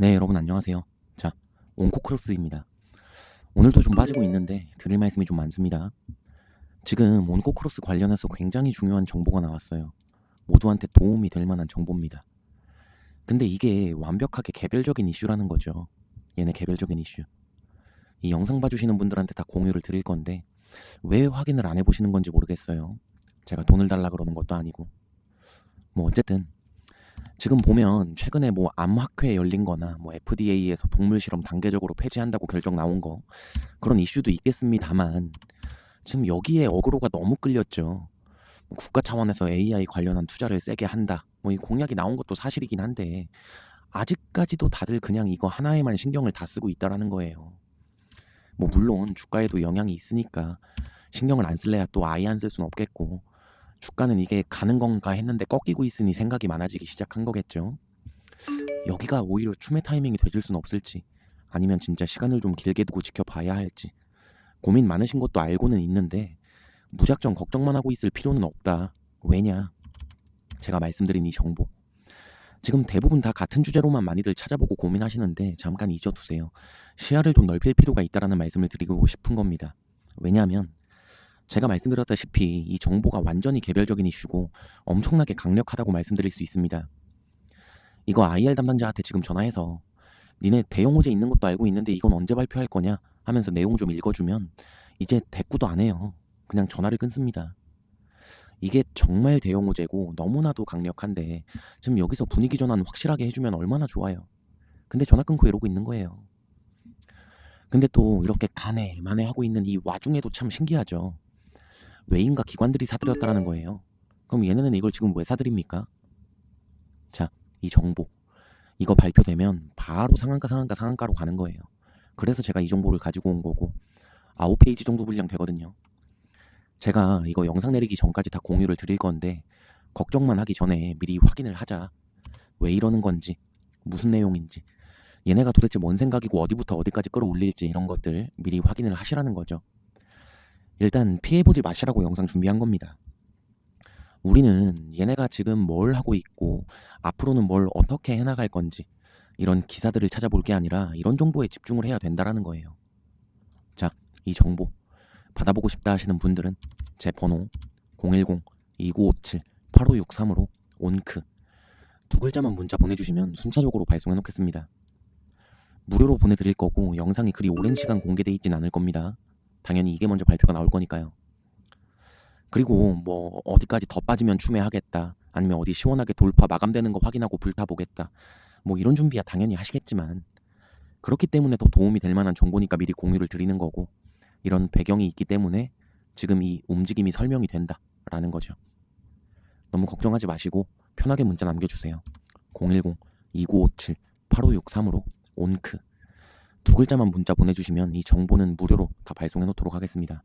네, 여러분 안녕하세요. 자, 온코크로스입니다. 오늘도 좀 빠지고 있는데 드릴 말씀이 좀 많습니다. 지금 온코크로스 관련해서 굉장히 중요한 정보가 나왔어요. 모두한테 도움이 될 만한 정보입니다. 근데 이게 완벽하게 개별적인 이슈라는 거죠. 얘네 개별적인 이슈. 이 영상 봐주시는 분들한테 다 공유를 드릴 건데 왜 확인을 안 해보시는 건지 모르겠어요. 제가 돈을 달라 그러는 것도 아니고. 뭐 어쨌든 지금 보면 최근에 뭐 암학회 열린 거나 뭐 FDA에서 동물 실험 단계적으로 폐지한다고 결정 나온 거 그런 이슈도 있겠습니다만 지금 여기에 어그로가 너무 끌렸죠. 뭐 국가 차원에서 AI 관련한 투자를 세게 한다. 뭐 이 공약이 나온 것도 사실이긴 한데 아직까지도 다들 그냥 이거 하나에만 신경을 다 쓰고 있다라는 거예요. 뭐 물론 주가에도 영향이 있으니까 신경을 안 쓸래야 또 아예 안쓸 수는 없겠고 주가는 이게 가는 건가 했는데 꺾이고 있으니 생각이 많아지기 시작한 거겠죠. 여기가 오히려 춤의 타이밍이 되질 순 없을지 아니면 진짜 시간을 좀 길게 두고 지켜봐야 할지 고민 많으신 것도 알고는 있는데 무작정 걱정만 하고 있을 필요는 없다. 왜냐? 제가 말씀드린 이 정보 지금 대부분 다 같은 주제로만 많이들 찾아보고 고민하시는데 잠깐 잊어두세요. 시야를 좀 넓힐 필요가 있다라는 말씀을 드리고 싶은 겁니다. 왜냐하면 제가 말씀드렸다시피 이 정보가 완전히 개별적인 이슈고 엄청나게 강력하다고 말씀드릴 수 있습니다. 이거 IR 담당자한테 지금 전화해서 니네 대형 호재 있는 것도 알고 있는데 이건 언제 발표할 거냐 하면서 내용 좀 읽어주면 이제 대꾸도 안 해요. 그냥 전화를 끊습니다. 이게 정말 대형 호재고 너무나도 강력한데 지금 여기서 분위기 전환 확실하게 해주면 얼마나 좋아요. 근데 전화 끊고 이러고 있는 거예요. 근데 또 이렇게 가네 만에 하고 있는 이 와중에도 참 신기하죠. 외인과 기관들이 사들였다라는 거예요. 그럼 얘네는 이걸 지금 왜 사들입니까? 자, 이 정보. 이거 발표되면 바로 상한가 상한가 상한가로 가는 거예요. 그래서 제가 이 정보를 가지고 온 거고 아홉 페이지 정도 분량 되거든요. 제가 이거 영상 내리기 전까지 다 공유를 드릴 건데 걱정만 하기 전에 미리 확인을 하자. 왜 이러는 건지, 무슨 내용인지, 얘네가 도대체 뭔 생각이고 어디부터 어디까지 끌어올릴지 이런 것들 미리 확인을 하시라는 거죠. 일단 피해보지 마시라고 영상 준비한 겁니다. 우리는 얘네가 지금 뭘 하고 있고 앞으로는 뭘 어떻게 해나갈 건지 이런 기사들을 찾아볼 게 아니라 이런 정보에 집중을 해야 된다라는 거예요. 자, 이 정보 받아보고 싶다 하시는 분들은 제 번호 010-2957-8563으로 온크 두 글자만 문자 보내주시면 순차적으로 발송해 놓겠습니다. 무료로 보내드릴 거고 영상이 그리 오랜 시간 공개돼 있진 않을 겁니다. 당연히 이게 먼저 발표가 나올 거니까요. 그리고 뭐 어디까지 더 빠지면 추매하겠다. 아니면 어디 시원하게 돌파 마감되는 거 확인하고 불타보겠다. 뭐 이런 준비야 당연히 하시겠지만 그렇기 때문에 더 도움이 될 만한 정보니까 미리 공유를 드리는 거고 이런 배경이 있기 때문에 지금 이 움직임이 설명이 된다라는 거죠. 너무 걱정하지 마시고 편하게 문자 남겨주세요. 010-2957-8563으로 온크 두 글자만 문자 보내주시면 이 정보는 무료로 다 발송해 놓도록 하겠습니다.